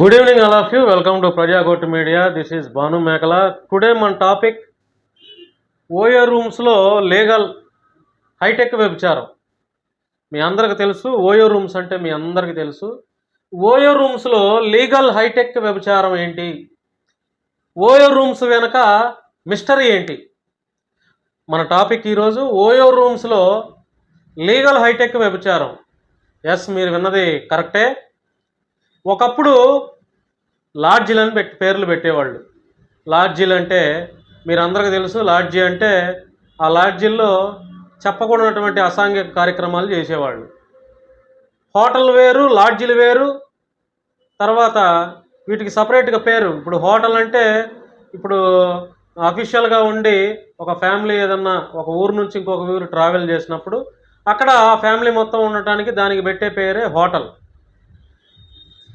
Good evening all of you welcome to Prajakot media this is Bhanu Mekala today మన topic OYO రూమ్స్లో legal hitech వ్యభిచారం. మీ అందరికి తెలుసు ఓయో రూమ్స్ అంటే మీ అందరికీ తెలుసు. ఓయో రూమ్స్లో లీగల్ హైటెక్ వ్యభిచారం ఏంటి? ఓయో రూమ్స్ వెనక మిస్టరీ ఏంటి? మన టాపిక్ ఈరోజు ఓయో రూమ్స్లో లీగల్ హైటెక్ వ్యభిచారం. ఎస్ మీరు విన్నది కరెక్టే ఒకప్పుడు లాడ్జీలని పెట్టి పేర్లు పెట్టేవాళ్ళు. లాడ్జీలు అంటే మీరందరికీ తెలుసు లాడ్జీ అంటే ఆ లాడ్జీల్లో చెప్పకూడనటువంటి అసాంఘిక కార్యక్రమాలు చేసేవాళ్ళు. హోటల్ వేరు లాడ్జీలు వేరు తర్వాత వీటికి సపరేట్గా పేరు. ఇప్పుడు హోటల్ అంటే ఇప్పుడు అఫీషియల్గా ఉండి ఒక ఫ్యామిలీ ఏదన్నా ఒక ఊరు నుంచి ఇంకొక ఊరు ట్రావెల్ చేసినప్పుడు అక్కడ ఆ ఫ్యామిలీ మొత్తం ఉండటానికి దానికి పెట్టే పేరే హోటల్.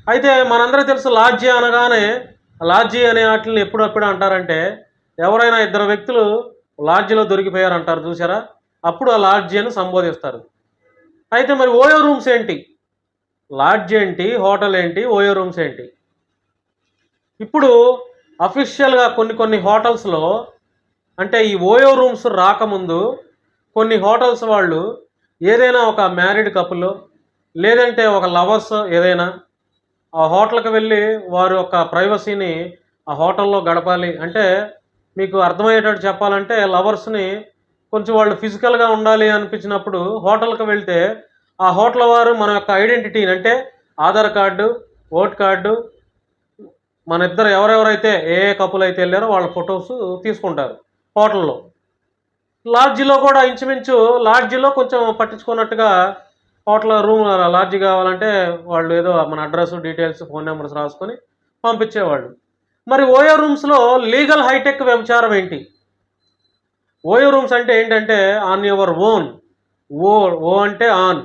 అయితే మనందరూ తెలుసు లాడ్జీ అనగానే లాడ్జీ అనే వాటిని ఎప్పుడప్పుడు అంటారంటే ఎవరైనా ఇద్దరు వ్యక్తులు లాడ్జీలో దొరికిపోయారు అంటారు చూసారా అప్పుడు ఆ లాడ్జీ అని సంబోధిస్తారు. అయితే మరి ఓయో రూమ్స్ ఏంటి? లాడ్జ్ ఏంటి? హోటల్ ఏంటి? ఓయో రూమ్స్ ఏంటి? ఇప్పుడు అఫీషియల్గా కొన్ని కొన్ని హోటల్స్లో అంటే ఈ ఓయో రూమ్స్ రాకముందు కొన్ని హోటల్స్ వాళ్ళు ఏదైనా ఒక మ్యారీడ్ కపుల్ లేదంటే ఒక లవర్స్ ఏదైనా ఆ హోటల్కి వెళ్ళి వారి యొక్క ప్రైవసీని ఆ హోటల్లో గడపాలి. అంటే మీకు అర్థమయ్యేటట్టు చెప్పాలంటే లవర్స్ని కొంచెం వాళ్ళు ఫిజికల్గా ఉండాలి అనిపించినప్పుడు హోటల్కి వెళ్తే ఆ హోటల్ వారు మన యొక్క ఐడెంటిటీని అంటే ఆధార్ కార్డు ఓట్ కార్డు మన ఇద్దరు ఎవరెవరైతే ఏ ఏ కప్పులు అయితే వెళ్ళారో వాళ్ళ ఫొటోస్ తీసుకుంటారు హోటల్లో. లాడ్జిలో కూడా ఇంచుమించు లాడ్జిలో కొంచెం పట్టించుకున్నట్టుగా హోటల్ రూమ్ లాడ్జ్ కావాలంటే వాళ్ళు ఏదో మన అడ్రస్ డీటెయిల్స్ ఫోన్ నెంబర్స్ రాసుకొని పంపించేవాళ్ళు. మరి ఓయో రూమ్స్లో లీగల్ హైటెక్ వ్యభిచారం ఏంటి? ఓయో రూమ్స్ అంటే ఏంటంటే on your own. O O అంటే ఆన్.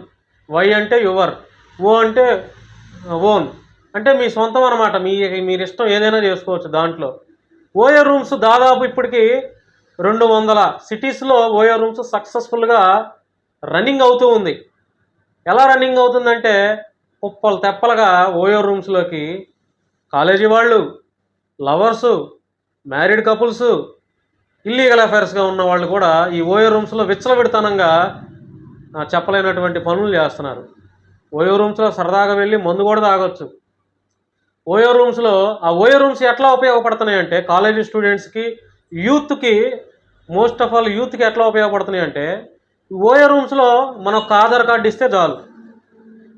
వై అంటే యువర్. ఓ అంటే ఓన్. అంటే మీ సొంతం అనమాట మీ మీరు ఇష్టం ఏదైనా చేసుకోవచ్చు దాంట్లో. ఓయో రూమ్స్ దాదాపు ఇప్పటికి రెండు వందల. సిటీస్లో ఓయో రూమ్స్ సక్సెస్ఫుల్గా రన్నింగ్ అవుతూ ఉంది. ఎలా రన్నింగ్ అవుతుందంటే కుప్పలు తెప్పలుగా ఓయో రూమ్స్లోకి కాలేజీ వాళ్ళు లవర్సు మ్యారీడ్ కపుల్స్ ఇల్లీగల్ అఫైర్స్గా ఉన్న వాళ్ళు కూడా ఈ ఓయో రూమ్స్లో విచ్చలవిడతనంగా చెప్పలేనటువంటి పనులు చేస్తున్నారు. ఓయో రూమ్స్లో సరదాగా వెళ్ళి మందు కూడా తాగొచ్చు. ఓయో రూమ్స్లో ఆ ఓయో రూమ్స్ ఎట్లా ఉపయోగపడుతున్నాయి అంటే కాలేజీ స్టూడెంట్స్కి యూత్కి మోస్ట్ ఆఫ్ ఆల్ యూత్కి ఎట్లా ఉపయోగపడుతున్నాయి అంటే ఓయో రూమ్స్లో మన ఒక్క ఆధార్ కార్డు ఇస్తే చాలు.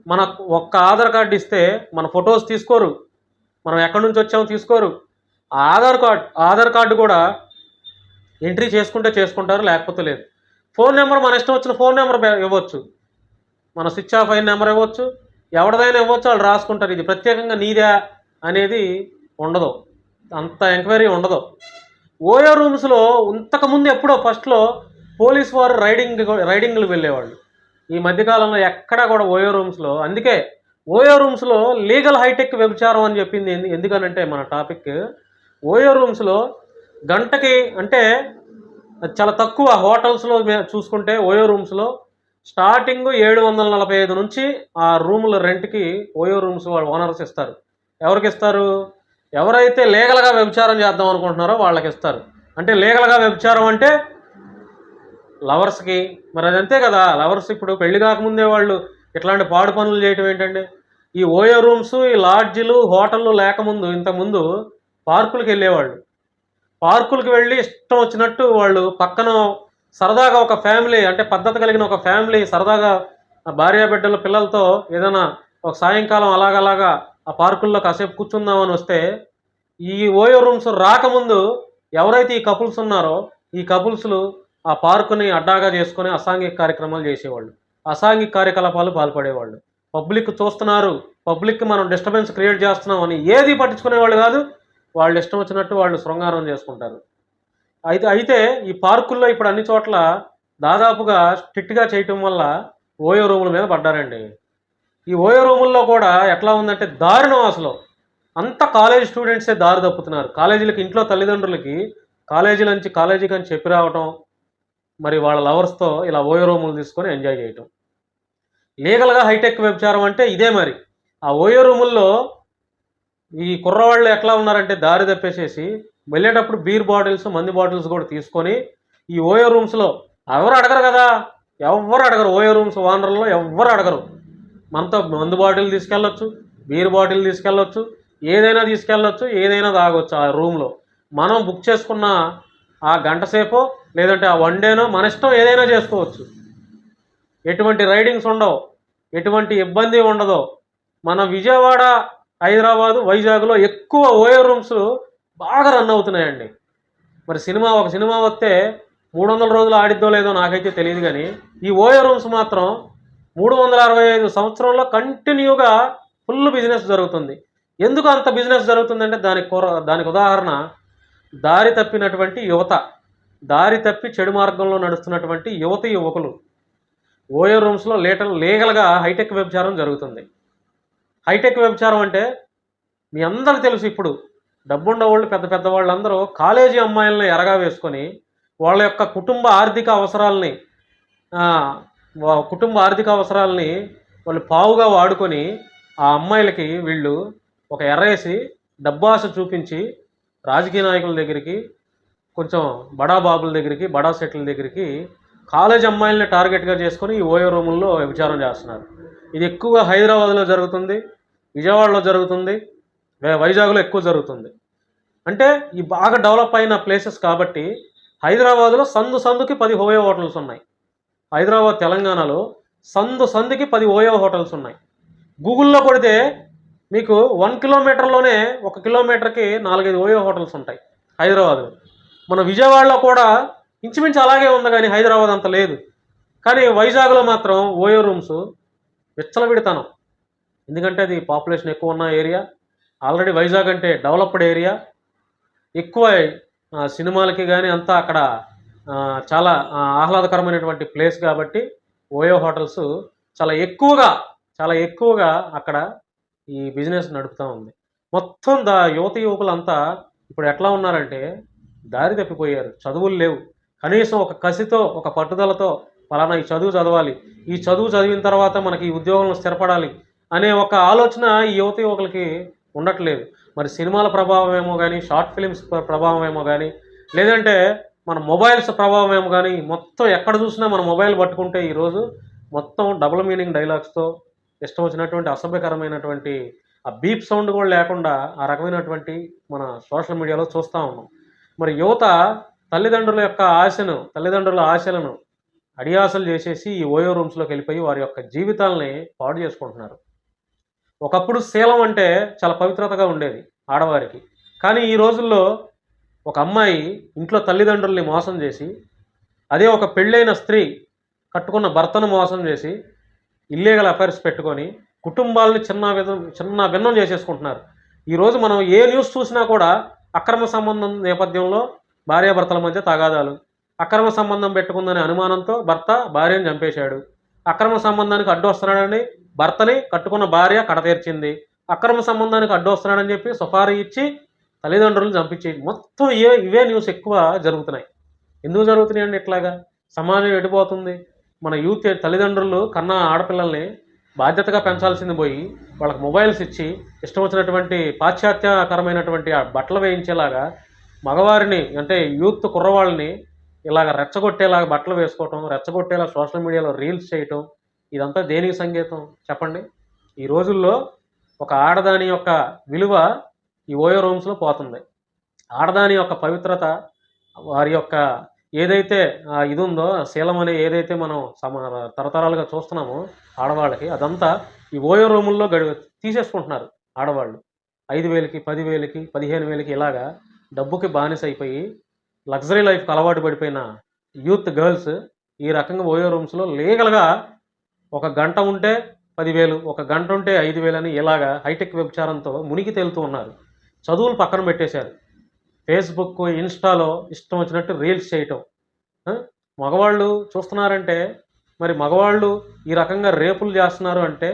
మన ఒక్క ఆధార్ కార్డు ఇస్తే మన ఫొటోస్ తీసుకోరు. మనం ఎక్కడి నుంచి వచ్చామో తీసుకోరు. ఆధార్ కార్డ్ ఆధార్ కార్డు కూడా ఎంట్రీ చేసుకుంటే చేసుకుంటారు లేకపోతే లేదు. ఫోన్ నెంబర్ మన ఇష్టం వచ్చిన ఫోన్ నెంబర్ ఇవ్వచ్చు. మన స్విచ్ ఆఫ్ అయిన నెంబర్ ఇవ్వచ్చు. ఎవరిదైనా ఇవ్వచ్చు వాళ్ళు రాసుకుంటారు. ఇది ప్రత్యేకంగా నీదే అనేది ఉండదు. అంత ఎంక్వైరీ ఉండదు. ఓయో రూమ్స్లో ఇంతకుముందు ఎప్పుడో ఫస్ట్లో పోలీస్ వారు రైడింగ్ రైడింగ్లు వెళ్ళేవాళ్ళు. ఈ మధ్యకాలంలో ఎక్కడా కూడా ఓయో రూమ్స్లో అందుకే ఓయో రూమ్స్లో లీగల్ హైటెక్ వ్యభిచారం అని చెప్పింది ఎందుకనంటే మన టాపిక్ ఓయో రూమ్స్లో గంటకి అంటే చాలా తక్కువ హోటల్స్లో చూసుకుంటే ఓయో రూమ్స్లో స్టార్టింగ్ ఏడు వందల నలభై ఐదు నుంచి ఆ రూముల రెంట్కి ఓయో రూమ్స్ వాళ్ళు ఓనర్స్ ఇస్తారు. ఎవరికి ఇస్తారు? ఎవరైతే లీగల్గా వ్యభిచారం చేద్దాం అనుకుంటున్నారో వాళ్ళకి ఇస్తారు. అంటే లీగల్గా వ్యభిచారం అంటే లవర్స్కి మరి అది అంతే కదా లవర్స్ ఇప్పుడు పెళ్ళి కాకముందే వాళ్ళు ఇట్లాంటి పాడు పనులు చేయటం ఏంటంటే ఈ ఓయో రూమ్స్ ఈ లాడ్జిలు హోటళ్ళు లేకముందు ఇంతకుముందు పార్కులకు వెళ్ళేవాళ్ళు. పార్కులకు వెళ్ళి ఇష్టం వచ్చినట్టు వాళ్ళు పక్కన సరదాగా ఒక ఫ్యామిలీ అంటే పద్ధతి కలిగిన ఒక ఫ్యామిలీ సరదాగా భార్య బిడ్డల పిల్లలతో ఏదైనా ఒక సాయంకాలం అలాగలాగా ఆ పార్కుల్లో కాసేపు కూర్చుందామని వస్తే ఈ ఓయో రూమ్స్ రాకముందు ఎవరైతే ఈ కపుల్స్ ఉన్నారో ఈ కపుల్స్లు ఆ పార్కుని అడ్డాగా చేసుకొని అసాంఘిక కార్యక్రమాలు చేసేవాళ్ళు. అసాంఘిక కార్యకలాపాలు పాల్పడేవాళ్ళు. పబ్లిక్ చూస్తున్నారు. పబ్లిక్ మనం డిస్టర్బెన్స్ క్రియేట్ చేస్తున్నాం అని ఏది పట్టించుకునేవాళ్ళు కాదు. వాళ్ళు ఇష్టం వచ్చినట్టు వాళ్ళు శృంగారం చేసుకుంటారు. అయితే అయితే ఈ పార్కుల్లో ఇప్పుడు అన్ని చోట్ల దాదాపుగా స్ట్రిక్ట్గా చేయటం వల్ల ఓయో రూముల మీద పడ్డారండి. ఈ ఓయో రూముల్లో కూడా ఎట్లా ఉందంటే దారుణం అసలు. అంత కాలేజ్ స్టూడెంట్సే దారి తప్పుతున్నారు. కాలేజీలకి ఇంట్లో తల్లిదండ్రులకి కాలేజీల నుంచి కాలేజీకి అని చెప్పి రావటం మరి వాళ్ళ లవర్స్తో ఇలా ఓయో రూములు తీసుకొని ఎంజాయ్ చేయటం. లీగల్గా హైటెక్ వ్యభిచారం అంటే ఇదే మరి. ఆ ఓయో రూముల్లో ఈ కుర్రవాళ్ళు ఎట్లా ఉన్నారంటే దారి తప్పేసేసి వెళ్ళేటప్పుడు బీర్ బాటిల్స్ మంది బాటిల్స్ కూడా తీసుకొని ఈ ఓయో రూమ్స్లో ఎవరు అడగరు కదా? ఎవ్వరు అడగరు? ఓయో రూమ్స్ ఓనర్లో ఎవ్వరు అడగరు. మనతో మందు బాటిల్ తీసుకెళ్ళొచ్చు బీర్ బాటిల్ తీసుకెళ్ళొచ్చు ఏదైనా తీసుకెళ్ళొచ్చు ఏదైనా తాగొచ్చు ఆ రూమ్లో. మనం బుక్ చేసుకున్న ఆ గంట సేపో లేదంటే ఆ వన్ డేనో మన ఇష్టం ఏదైనా చేసుకోవచ్చు. ఎటువంటి రైడింగ్స్ ఉండవు. ఎటువంటి ఇబ్బంది ఉండదు. మన విజయవాడ హైదరాబాదు వైజాగ్లో ఎక్కువ ఓయో రూమ్స్ బాగా రన్ అవుతున్నాయండి. మరి సినిమా ఒక సినిమా వస్తే మూడు వందల రోజులు ఆడిద్దో లేదో నాకైతే తెలియదు కానీ ఈ ఓయో రూమ్స్ మాత్రం మూడు వందల అరవై ఐదు సంవత్సరంలో కంటిన్యూగా ఫుల్ బిజినెస్ జరుగుతుంది. ఎందుకు అంత బిజినెస్ జరుగుతుందంటే దానికి దానికి ఉదాహరణ దారి తప్పినటువంటి యువత దారి తప్పి చెడు మార్గంలో నడుస్తున్నటువంటి యువత యువకులు. ఓయో రూమ్స్లో లేటర్ లీగల్గా హైటెక్ వ్యభిచారం జరుగుతుంది. హైటెక్ వ్యభిచారం అంటే మీ అందరికి తెలుసు ఇప్పుడు డబ్బున్న వాళ్ళు పెద్ద పెద్ద వాళ్ళందరూ కాలేజీ అమ్మాయిలను ఎరగా వేసుకొని వాళ్ళ యొక్క కుటుంబ ఆర్థిక అవసరాలని కుటుంబ ఆర్థిక అవసరాలని వాళ్ళు పావుగా వాడుకొని ఆ అమ్మాయిలకి వీళ్ళు ఒక ఎర్రేసి డబ్బాస చూపించి రాజకీయ నాయకుల దగ్గరికి కొంచెం బడా బాబుల దగ్గరికి బడా సెట్ల దగ్గరికి కాలేజ్ అమ్మాయిల్ని టార్గెట్గా చేసుకొని ఈ ఓయో రూముల్లో విచారం చేస్తున్నారు. ఇది ఎక్కువగా హైదరాబాద్లో జరుగుతుంది విజయవాడలో జరుగుతుంది వైజాగ్లో ఎక్కువ జరుగుతుంది. అంటే ఈ బాగా డెవలప్ అయిన ప్లేసెస్ కాబట్టి హైదరాబాద్లో సందు సందుకి పది ఓయో హోటల్స్ ఉన్నాయి. హైదరాబాద్ తెలంగాణలో సందు సందుకి పది ఓయో హోటల్స్ ఉన్నాయి. గూగుల్లో కొడితే మీకు వన్ కిలోమీటర్లోనే ఒక కిలోమీటర్కి నాలుగైదు ఓయో హోటల్స్ ఉంటాయి హైదరాబాద్ మన విజయవాడలో కూడా ఇంచుమించు అలాగే ఉంది కానీ హైదరాబాద్ అంత లేదు. కానీ వైజాగ్లో మాత్రం ఓయో రూమ్స్ విచ్చలవిడితనం. ఎందుకంటే అది పాపులేషన్ ఎక్కువ ఉన్న ఏరియా. ఆల్రెడీ వైజాగ్ అంటే డెవలప్డ్ ఏరియా. ఎక్కువ సినిమాలకి కానీ అంతా అక్కడ చాలా ఆహ్లాదకరమైనటువంటి ప్లేస్ కాబట్టి ఓయో హోటల్స్ చాలా ఎక్కువగా చాలా ఎక్కువగా అక్కడ ఈ బిజినెస్ నడుపుతూ ఉంది. మొత్తం దా యువత యువకులంతా ఇప్పుడు ఎట్లా ఉన్నారంటే దారి తప్పిపోయారు. చదువులు లేవు. కనీసం ఒక కసితో ఒక పట్టుదలతో పలానా ఈ చదువు చదవాలి. ఈ చదువు చదివిన తర్వాత మనకి ఈ ఉద్యోగంలో స్థిరపడాలి అనే ఒక ఆలోచన ఈ యువత యువకులకి ఉండట్లేదు. మరి సినిమాల ప్రభావం ఏమో కానీ షార్ట్ ఫిలిమ్స్ ప్రభావం ఏమో కానీ లేదంటే మన మొబైల్స్ ప్రభావం ఏమో కానీ మొత్తం ఎక్కడ చూసినా మన మొబైల్ పట్టుకుంటే ఈరోజు మొత్తం డబుల్ మీనింగ్ డైలాగ్స్తో ఇష్టం వచ్చినటువంటి అసభ్యకరమైనటువంటి ఆ బీప్ సౌండ్ కూడా లేకుండా ఆ రకమైనటువంటి మన సోషల్ మీడియాలో చూస్తూ ఉన్నాం. మరి యువత తల్లిదండ్రుల యొక్క ఆశను తల్లిదండ్రుల ఆశలను అడియాసలు చేసేసి ఈ ఓయో రూమ్స్లోకి వెళ్ళిపోయి వారి యొక్క జీవితాలని పాడు చేసుకుంటున్నారు. ఒకప్పుడు శీలం అంటే చాలా పవిత్రతగా ఉండేది ఆడవారికి. కానీ ఈ రోజుల్లో ఒక అమ్మాయి ఇంట్లో తల్లిదండ్రుల్ని మోసం చేసి అదే ఒక పెళ్ళైన స్త్రీ కట్టుకున్న భర్తను మోసం చేసి ఇల్లీగల్ అఫైర్స్ పెట్టుకొని కుటుంబాలను చిన్న విధం చిన్న భిన్నం చేసేసుకుంటున్నారు. ఈరోజు మనం ఏ న్యూస్ చూసినా కూడా అక్రమ సంబంధం నేపథ్యంలో భార్యాభర్తల మధ్య తగాదాలు అక్రమ సంబంధం పెట్టుకుందనే అనుమానంతో భర్త భార్యను చంపేశాడు. అక్రమ సంబంధానికి అడ్డు వస్తున్నాడని భర్తని కట్టుకున్న భార్య కడతీర్చింది. అక్రమ సంబంధానికి అడ్డు వస్తున్నాడని చెప్పి సుపారీ ఇచ్చి తల్లిదండ్రులను చంపించి మొత్తం ఇవే ఇవే న్యూస్ ఎక్కువ జరుగుతున్నాయి. ఎందుకు జరుగుతున్నాయండి ఇట్లాగా? సమాజం ఎడిపోతుంది మన యూత్ తల్లిదండ్రులు కన్నా ఆడపిల్లల్ని బాధ్యతగా పెంచాల్సింది పోయి వాళ్ళకి మొబైల్స్ ఇచ్చి ఇష్టం వచ్చినటువంటి పాశ్చాత్యకరమైనటువంటి ఆ బట్టలు వేయించేలాగా మగవారిని అంటే యూత్ కుర్రవాళ్ళని ఇలాగ రెచ్చగొట్టేలాగా బట్టలు వేసుకోవటం రెచ్చగొట్టేలా సోషల్ మీడియాలో రీల్స్ చేయటం ఇదంతా దేనికి సంకేతం చెప్పండి? ఈ రోజుల్లో ఒక ఆడదాని యొక్క విలువ ఈ ఓయో రూమ్స్లో పోతుంది. ఆడదాని యొక్క పవిత్రత వారి యొక్క ఏదైతే ఇది ఉందో శీలం అనే ఏదైతే మనం సమ తరతరాలుగా చూస్తున్నామో ఆడవాళ్ళకి అదంతా ఈ ఓయో రూముల్లో గడి తీసేసుకుంటున్నారు ఆడవాళ్ళు. ఐదు వేలకి పదివేలకి పదిహేను వేలకి ఇలాగా డబ్బుకి బానిస అయిపోయి లగ్జరీ లైఫ్కి అలవాటు పడిపోయిన యూత్ గర్ల్స్ ఈ రకంగా ఓయో రూమ్స్లో లీగల్గా ఒక గంట ఉంటే పదివేలు ఒక గంట ఉంటే ఐదు వేలు అని ఇలాగా హైటెక్ వ్యభిచారంతో మునిగి తేలుతూ ఉన్నారు. చదువులు పక్కన పెట్టేశారు. ఫేస్బుక్ ఇన్స్టాలో ఇష్టం వచ్చినట్టు రీల్స్ చేయటం. మగవాళ్ళు చూస్తున్నారంటే మరి మగవాళ్ళు ఈ రకంగా రేపులు చేస్తున్నారు అంటే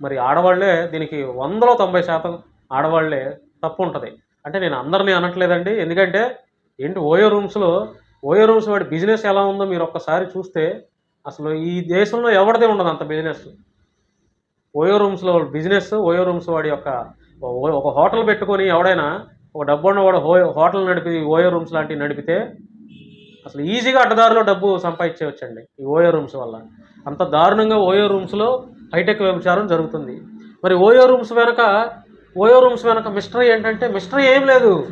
మరి ఆడవాళ్ళే దీనికి వందలో తొంభై శాతం ఆడవాళ్ళే తప్పు ఉంటుంది. అంటే నేను అందరినీ అనట్లేదండి. ఎందుకంటే ఏంటి ఓయో రూమ్స్లో ఓయో రూమ్స్ వాడి బిజినెస్ ఎలా ఉందో మీరు ఒక్కసారి చూస్తే అసలు ఈ దేశంలో ఎవరిదే ఉండదు అంత బిజినెస్. ఓయో రూమ్స్లో బిజినెస్ ఓయో రూమ్స్ వాడి యొక్క ఒక హోటల్ పెట్టుకొని ఎవడైనా ఒక డబ్బు ఉన్నవాడు హో హోటల్ నడిపి ఓయో రూమ్స్ లాంటివి నడిపితే అసలు ఈజీగా అడ్డదారిలో డబ్బు సంపాదించవచ్చండి ఈ ఓయో రూమ్స్ వల్ల. అంత దారుణంగా ఓయో రూమ్స్లో హైటెక్ వ్యభిచారం జరుగుతుంది. మరి ఓయో రూమ్స్ వెనక ఓయో రూమ్స్ వెనక మిస్టరీ ఏంటంటే మిస్టరీ ఏం లేదు.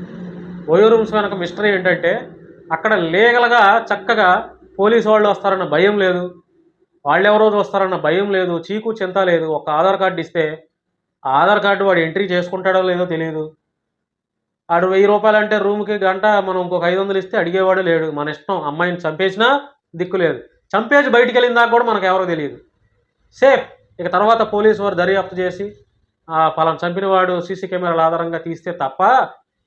ఓయో రూమ్స్ వెనక మిస్టరీ ఏంటంటే అక్కడ లీగల్గా చక్కగా పోలీసు వాళ్ళు వస్తారన్న భయం లేదు. వాళ్ళెవరో వస్తారన్న భయం లేదు. చీకు చింత లేదు. ఒక ఆధార్ కార్డు ఇస్తే ఆధార్ కార్డు వాడు ఎంట్రీ చేసుకుంటాడో లేదో తెలియదు ఆడు వెయ్యి రూపాయలు అంటే రూమ్కి గంట మనం ఇంకొక ఐదు వందలు ఇస్తే అడిగేవాడు లేడు. మన ఇష్టం. అమ్మాయిని చంపేసినా దిక్కు లేదు. చంపేసి బయటికి వెళ్ళిన దాకా కూడా మనకు ఎవరో తెలియదు. సేఫ్. ఇక తర్వాత పోలీసు వారు దర్యాప్తు చేసి ఆ పలానా చంపిన వాడు సీసీ కెమెరాల ఆధారంగా తీస్తే తప్ప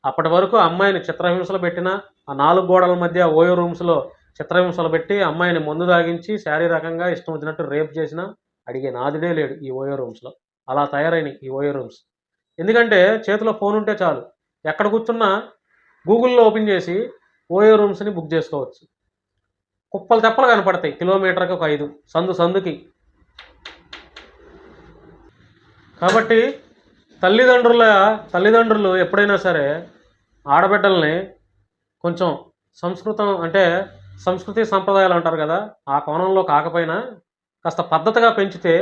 అప్పటి వరకు అమ్మాయిని చిత్రహింసలు పెట్టిన ఆ నాలుగు గోడల మధ్య ఓయో రూమ్స్లో చిత్రహింసలు పెట్టి అమ్మాయిని మందు తాగించి శారీరకంగా ఇష్టం వచ్చినట్టు రేప్ చేసినా అడిగే నాదుడే లేడు ఈ ఓయో రూమ్స్లో. అలా తయారైన ఈ ఓయో రూమ్స్. ఎందుకంటే చేతిలో ఫోన్ ఉంటే చాలు. ఎక్కడ కూర్చున్నా గూగుల్లో ఓపెన్ చేసి ఓయో రూమ్స్ని బుక్ చేసుకోవచ్చు. కుప్పలు తెప్పలు కనపడతాయి కిలోమీటర్కి ఒక ఐదు సందు సందుకి. కాబట్టి తల్లిదండ్రుల తల్లిదండ్రులు ఎప్పుడైనా సరే ఆడబిడ్డల్ని కొంచెం సంస్కృతం అంటే సంస్కృతి సంప్రదాయాలు అంటారు కదా ఆ కోణంలో కాకపోయినా కాస్త పద్ధతిగా పెంచితే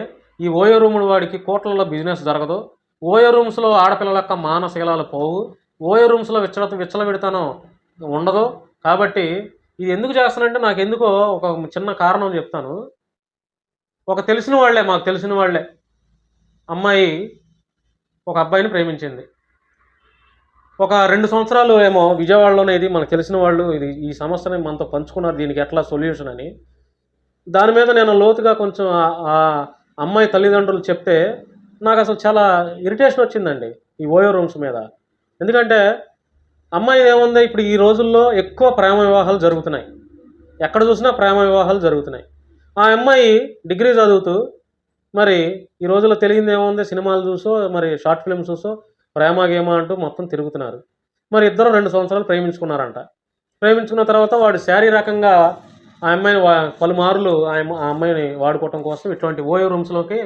ఈ ఓయో రూముల వాడికి కోట్లలో బిజినెస్ జరగదు. ఓయో రూమ్స్లో ఆడపిల్లల యొక్క మానశీలాలు పోవు. ఓయో రూమ్స్లో విచ్చల విచ్చలవిడతనం ఉండదు. కాబట్టి ఇది ఎందుకు చేస్తానంటే నాకు ఎందుకో ఒక చిన్న కారణం చెప్తాను. ఒక తెలిసిన వాళ్ళే మాకు తెలిసిన వాళ్ళే. అమ్మాయి ఒక అబ్బాయిని ప్రేమించింది. ఒక రెండు సంవత్సరాలు ఏమో విజయవాడలోనే ఇది మనకు తెలిసిన వాళ్ళు ఇది ఈ సమస్యని మనతో పంచుకున్నారు దీనికి ఎట్లా సొల్యూషన్ అని. దాని మీద నేను లోతుగా కొంచెం ఆ అమ్మాయి తల్లిదండ్రులు చెప్తే నాకు అసలు చాలా ఇరిటేషన్ వచ్చిందండి ఈ ఓయో రూమ్స్ మీద. ఎందుకంటే అమ్మాయి ఏముంది? ఇప్పుడు ఈ రోజుల్లో ఎక్కువ ప్రేమ వివాహాలు జరుగుతున్నాయి. ఎక్కడ చూసినా ప్రేమ వివాహాలు జరుగుతున్నాయి. ఆ అమ్మాయి డిగ్రీ చదువుతూ మరి ఈ రోజుల్లో తెలిసింది ఏముంది? సినిమాలు చూసో మరి షార్ట్ ఫిల్మ్స్ చూసో ప్రేమ గేమ అంటూ మొత్తం తిరుగుతున్నారు. మరి ఇద్దరు రెండు సంవత్సరాలు ప్రేమించుకున్నారంట. ప్రేమించుకున్న తర్వాత వాడు శారీరకంగా ఆ అమ్మాయిని వా- పలుమార్లు ఆ ఆ అమ్మాయిని వాడుకోవటం కోసం ఇటువంటి ఓయో రూమ్స్లోకి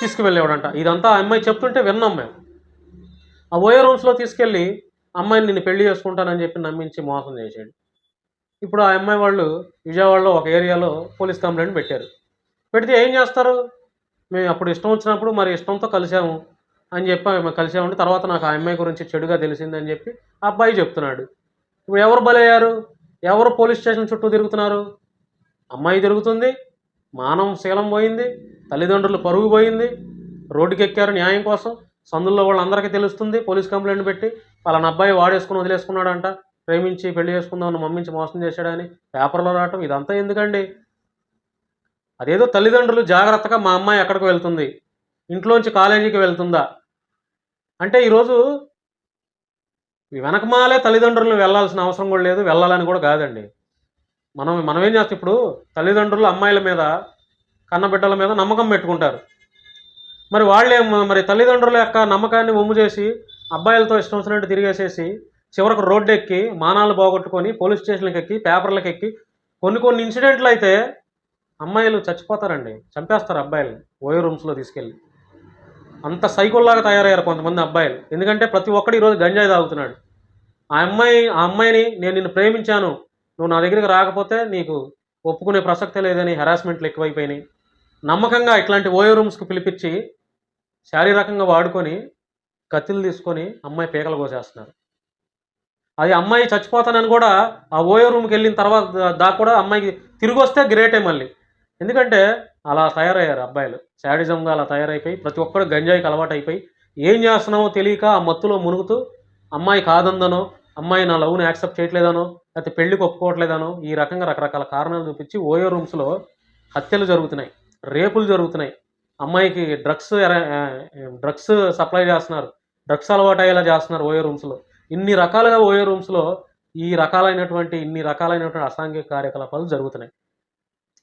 తీసుకువెళ్ళేవాడంట. ఇదంతా ఆ అమ్మాయి చెప్తుంటే విన్నాం మేము. ఆ ఓయో రూమ్స్లో తీసుకెళ్ళి అమ్మాయిని నేను పెళ్ళి చేసుకుంటానని చెప్పి నమ్మించి మోసం చేసాడు ఇప్పుడు ఆ అమ్మాయి వాళ్ళు విజయవాడలో ఒక ఏరియాలో పోలీస్ కంప్లైంట్ పెట్టారు. పెడితే ఏం చేస్తారు? మేము అప్పుడు ఇష్టం వచ్చినప్పుడు మరి ఇష్టంతో కలిసాము అని చెప్పి మేము కలిసామంటే తర్వాత నాకు ఆ అమ్మాయి గురించి చెడుగా తెలిసిందని చెప్పి ఆ అబ్బాయి చెప్తున్నాడు. ఇప్పుడు ఎవరు బలయ్యారు? ఎవరు పోలీస్ స్టేషన్ చుట్టూ తిరుగుతున్నారు? అమ్మాయి తిరుగుతుంది మానవ శీలం పోయింది తల్లిదండ్రులు పరుగు పోయింది రోడ్డుకెక్కారు న్యాయం కోసం సందుల్లో వాళ్ళందరికీ తెలుస్తుంది పోలీస్ కంప్లైంట్ పెట్టి వాళ్ళని అబ్బాయి వాడేసుకుని వదిలేసుకున్నాడంట ప్రేమించి పెళ్ళి చేసుకుందామని మమ్మించి మోసం చేశాడని పేపర్లో రావటం ఇదంతా ఎందుకండి? అదేదో తల్లిదండ్రులు జాగ్రత్తగా మా అమ్మాయి ఎక్కడికి వెళ్తుంది? ఇంట్లోంచి కాలేజీకి వెళ్తుందా? అంటే ఈరోజు ఈ వెనకమాలే తల్లిదండ్రులు వెళ్ళాల్సిన అవసరం కూడా లేదు వెళ్ళాలని కూడా కాదండి. మనం మనం ఏం చేస్తాం ఇప్పుడు? తల్లిదండ్రులు అమ్మాయిల మీద కన్నబిడ్డల మీద నమ్మకం పెట్టుకుంటారు. మరి వాళ్ళే మరి తల్లిదండ్రుల యొక్క నమ్మకాన్ని ఒమ్ము చేసి అబ్బాయిలతో ఇష్టం వచ్చినట్టు తిరిగేసేసి చివరకు రోడ్డు ఎక్కి మానాలు పోగొట్టుకొని పోలీస్ స్టేషన్లకు ఎక్కి పేపర్లకు ఎక్కి కొన్ని కొన్ని ఇన్సిడెంట్లు అయితే అమ్మాయిలు చచ్చిపోతారండి. చంపేస్తారు అబ్బాయిలు ఓయో రూమ్స్లో తీసుకెళ్ళి. అంత సైకోల్లాగా తయారయ్యారు కొంతమంది అబ్బాయిలు. ఎందుకంటే ప్రతి ఒక్కడు ఈరోజు గంజాయి తాగుతున్నాడు. ఆ అమ్మాయి ఆ అమ్మాయిని నేను నిన్ను ప్రేమించాను. నువ్వు నా దగ్గరికి రాకపోతే నీకు ఒప్పుకునే ప్రసక్తే లేదని హెరాస్మెంట్లు ఎక్కువైపోయినాయి. నమ్మకంగా ఇట్లాంటి ఓయో రూమ్స్కి పిలిపించి శారీరకంగా వాడుకొని కత్తిలు తీసుకొని అమ్మాయి పీకలు కోసేస్తున్నారు. అది అమ్మాయి చచ్చిపోతానని కూడా ఆ ఓయో రూమ్కి వెళ్ళిన తర్వాత దాకా కూడా అమ్మాయికి తిరిగి వస్తే గ్రేటే మళ్ళీ. ఎందుకంటే అలా తయారయ్యారు అబ్బాయిలు. శాడిజంగా అలా తయారైపోయి ప్రతి ఒక్కరు గంజాయికి అలవాటు అయిపోయి ఏం చేస్తున్నామో తెలియక ఆ మత్తులో మునుగుతూ అమ్మాయి కాదందనో అమ్మాయి నా లవ్ని యాక్సెప్ట్ చేయట్లేదనో లేకపోతే పెళ్ళికి ఒప్పుకోవట్లేదనో ఈ రకంగా రకరకాల కారణాలు చూపించి ఓయో రూమ్స్లో హత్యలు జరుగుతున్నాయి. రేపులు జరుగుతున్నాయి. అమ్మాయికి డ్రగ్స్ డ్రగ్స్ సప్లై చేస్తున్నారు. డ్రగ్స్ అలవాటు అయ్యేలా చేస్తున్నారు ఓయో రూమ్స్లో. ఇన్ని రకాలుగా ఓయో రూమ్స్లో ఈ రకాలైనటువంటి ఇన్ని రకాలైనటువంటి అసాంఘిక కార్యకలాపాలు జరుగుతున్నాయి.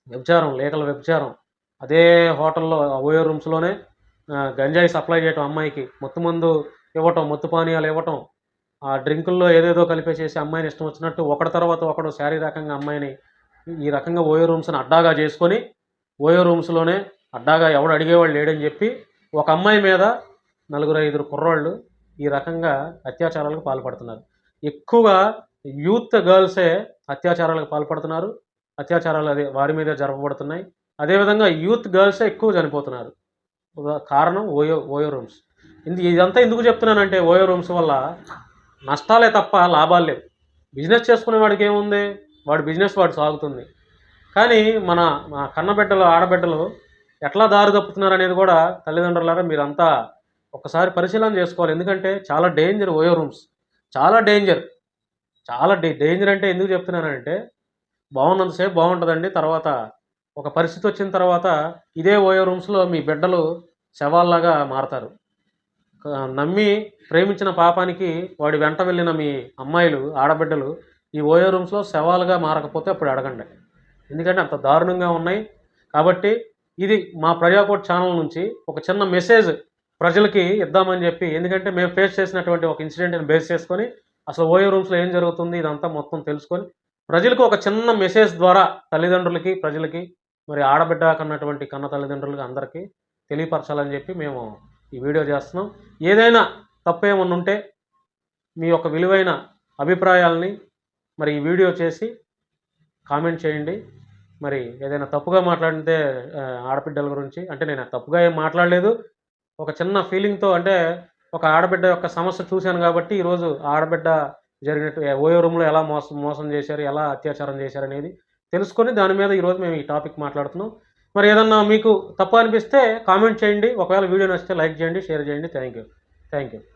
వ్యభిచారం లేఖల వ్యభిచారం. అదే హోటల్లో ఆ ఓయో రూమ్స్లోనే గంజాయి సప్లై చేయటం అమ్మాయికి. మత్తు మందు ఇవ్వటం మత్తు పానీయాలు ఇవ్వటం. ఆ డ్రింకుల్లో ఏదేదో కలిపేసేసి అమ్మాయిని ఇష్టం వచ్చినట్టు ఒకటి తర్వాత ఒకడు శారీరకంగా అమ్మాయిని ఈ రకంగా ఓయో రూమ్స్ని అడ్డాగా చేసుకొని ఓయో రూమ్స్లోనే అడ్డాగా ఎవడు అడిగేవాళ్ళు లేడని చెప్పి ఒక అమ్మాయి మీద నలుగురు ఐదుగురు కుర్రాళ్ళు ఈ రకంగా అత్యాచారాలకు పాల్పడుతున్నారు. ఎక్కువగా యూత్ గర్ల్సే అత్యాచారాలకు పాల్పడుతున్నారు. అత్యాచారాలు అదే వారి మీదే జరపబడుతున్నాయి. అదేవిధంగా యూత్ గర్ల్సే ఎక్కువ చనిపోతున్నారు. కారణం ఓయో ఓయో రూమ్స్. ఇందు ఇదంతా ఎందుకు చెప్తున్నానంటే ఓయో రూమ్స్ వల్ల నష్టాలే తప్ప లాభాలు లేవు. బిజినెస్ చేసుకునే వాడికి ఏముంది? వాడి బిజినెస్ వాడు సాగుతుంది. కానీ మన మా కన్నబిడ్డలు ఆడబిడ్డలు ఎట్లా దారి తప్పుతున్నారు అనేది కూడా తల్లిదండ్రులారా మీరంతా ఒకసారి పరిశీలన చేసుకోవాలి. ఎందుకంటే చాలా డేంజర్ ఓయో రూమ్స్. చాలా డేంజర్. చాలా డే డేంజర్ అంటే ఎందుకు చెప్తున్నానంటే బాగున్నంతసేపు బాగుంటుందండి. తర్వాత ఒక పరిస్థితి వచ్చిన తర్వాత ఇదే ఓయో రూమ్స్లో మీ బిడ్డలు శవాల్లాగా మారతారు. నమ్మి ప్రేమించిన పాపానికి వాడి వెంట వెళ్ళిన మీ అమ్మాయిలు ఆడబిడ్డలు ఈ ఓయో రూమ్స్లో శవాలుగా మారకపోతే అప్పుడు అడగండి. ఎందుకంటే అంత దారుణంగా ఉన్నాయి. కాబట్టి ఇది మా ప్రజాకోట్ ఛానల్ నుంచి ఒక చిన్న మెసేజ్ ప్రజలకి ఇద్దామని చెప్పి ఎందుకంటే మేము ఫేస్ చేసినటువంటి ఒక ఇన్సిడెంట్ని బేస్ చేసుకొని అసలు ఓయో రూమ్స్లో ఏం జరుగుతుంది ఇదంతా మొత్తం తెలుసుకొని ప్రజలకు ఒక చిన్న మెసేజ్ ద్వారా తల్లిదండ్రులకి ప్రజలకి మరి ఆడబిడ్డ కన్నటువంటి కన్న తల్లిదండ్రులకి అందరికీ తెలియపరచాలని చెప్పి మేము ఈ వీడియో చేస్తున్నాం. ఏదైనా తప్పు ఏమన్నా ఉంటే మీ యొక్క విలువైన అభిప్రాయాలని మరి ఈ వీడియో చేసి కామెంట్ చేయండి. మరి ఏదైనా తప్పుగా మాట్లాడితే ఆడబిడ్డల గురించి అంటే నేను తప్పుగా ఏం మాట్లాడలేదు. ఒక చిన్న ఫీలింగ్తో అంటే ఒక ఆడబిడ్డ యొక్క సమస్య చూశాను కాబట్టి ఈరోజు ఆడబిడ్డ జరిగినట్టు ఓయో రూమ్లో ఎలా మోసం మోసం చేశారు ఎలా అత్యాచారం చేశారు అనేది తెలుసుకొని దాని మీద ఈరోజు మేము ఈ టాపిక్ మాట్లాడుతున్నాం. మరి ఏదన్నా మీకు తప్పు అనిపిస్తే కామెంట్ చేయండి. ఒకవేళ వీడియో నచ్చితే లైక్ చేయండి షేర్ చేయండి. Thank you thank you